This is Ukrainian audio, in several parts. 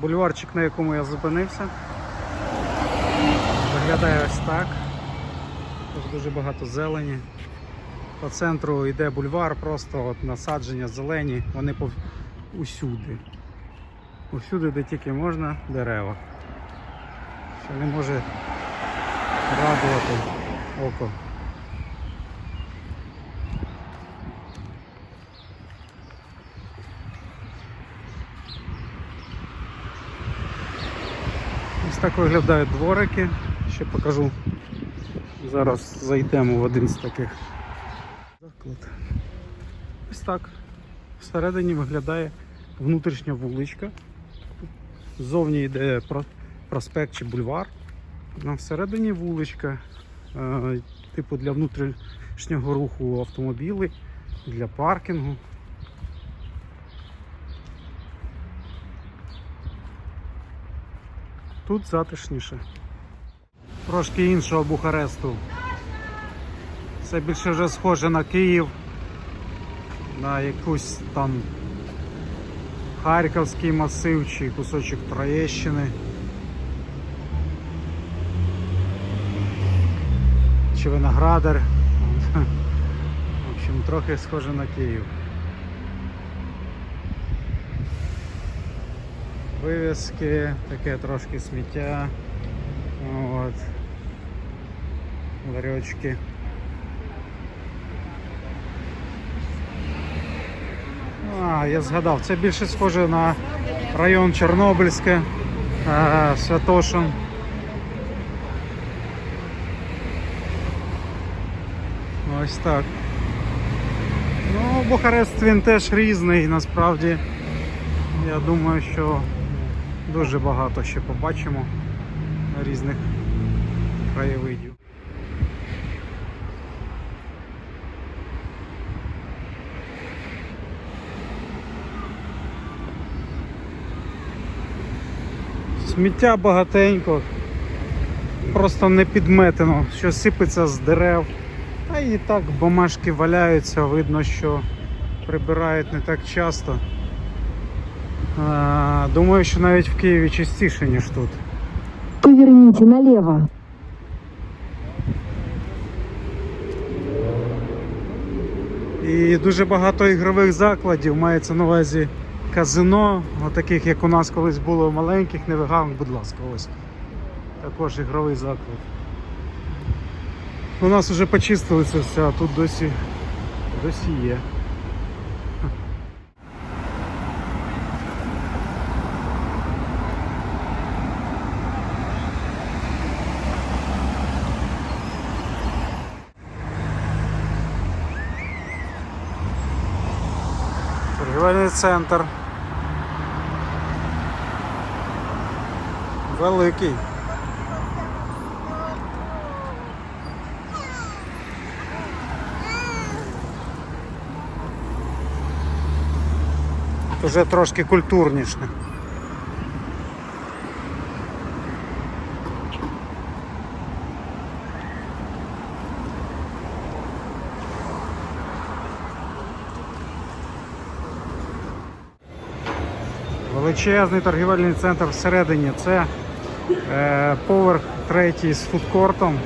Бульварчик, на якому я зупинився. Виглядає ось так. Тут дуже багато зелені. По центру йде бульвар, просто от насадження зелені, вони пов... усюди. Усюди, де тільки можна, дерева. Що не може радувати око. Так виглядають дворики. Ще покажу. Зараз зайдемо в один з таких заклад. Ось так. Всередині виглядає внутрішня вуличка. Ззовні йде проспект чи бульвар. А всередині вуличка, е, типу для внутрішнього руху автомобілів, для паркінгу. Тут затишніше. Трошки іншого Бухаресту. Це більше вже схоже на Київ, на якусь там Харківський масив чи кусочок Троєщини. Чи Виноградар. В общем, трохи схоже на Київ. Вивіски, таке трошки сміття. От. Ларьочки. А, я згадав, це більше схоже на район Чорнобильське, е, Святошин. Ось так. Ну, Бухарест він теж різний, насправді. Я думаю, що дуже багато ще побачимо різних краєвидів. Сміття багатенько, просто не підметено, що сипеться з дерев. Та і так бумажки валяються, видно, що прибирають не так часто. Думаю, що навіть в Києві частіше, ніж тут. Поверните налево. І дуже багато ігрових закладів мається на увазі казино, таких як у нас колись було маленьких, невиганг, будь ласка, ось. Також ігровий заклад. У нас вже почистили це все, а тут досі, досі є. Торгівельний центр. Великий. Уже трошки культурніше. Величезний торгівельний центр всередині. Це е, поверх третій з фудкортом.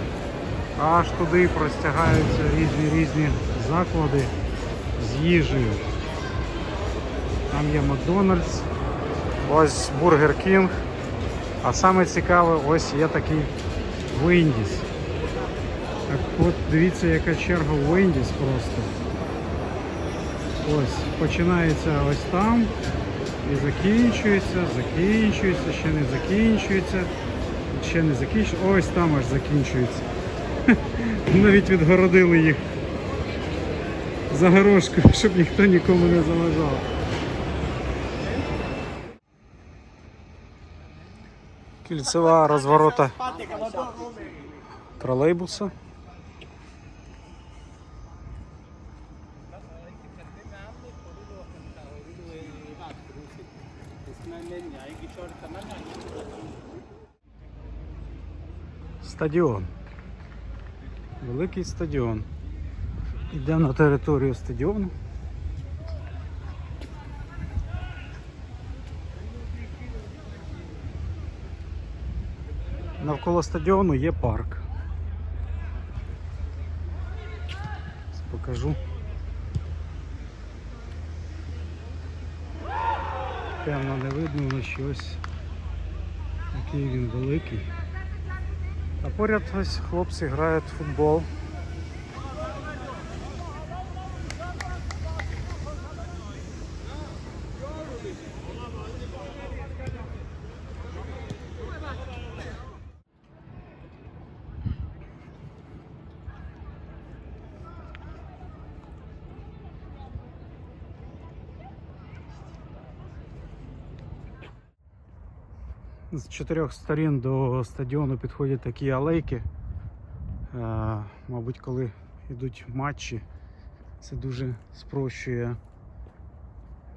Аж туди простягаються різні різні заклади з їжею. Там є Макдональдс, ось Бургер Кінг. А саме цікаве, ось є такий Вендіс. Так от дивіться, яка черга Вендіс просто. Ось, починається ось там і закінчується, закінчується, ще не закінчується, ще не закінчується. Ось там аж закінчується. Навіть відгородили їх загорожкою, щоб ніхто нікому не заважав. Кільцева розворота тролейбуса. Стадіон. Великий стадіон. Йдемо на територію стадіону. Навколо стадіону є парк. Покажу. Певно не видно вночі щось. який він великий. А поряд ось хлопці грають в футбол. З чотирьох сторін до стадіону підходять такі алейки. Е, Мабуть, коли йдуть матчі, це дуже спрощує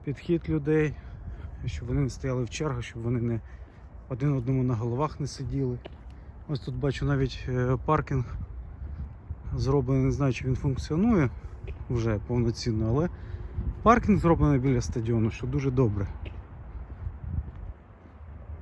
підхід людей, щоб вони не стояли в чергах, щоб вони не один одному на головах не сиділи. Ось тут бачу навіть е, паркінг зроблений, не знаю, чи він функціонує вже повноцінно, але паркінг зроблений біля стадіону, що дуже добре.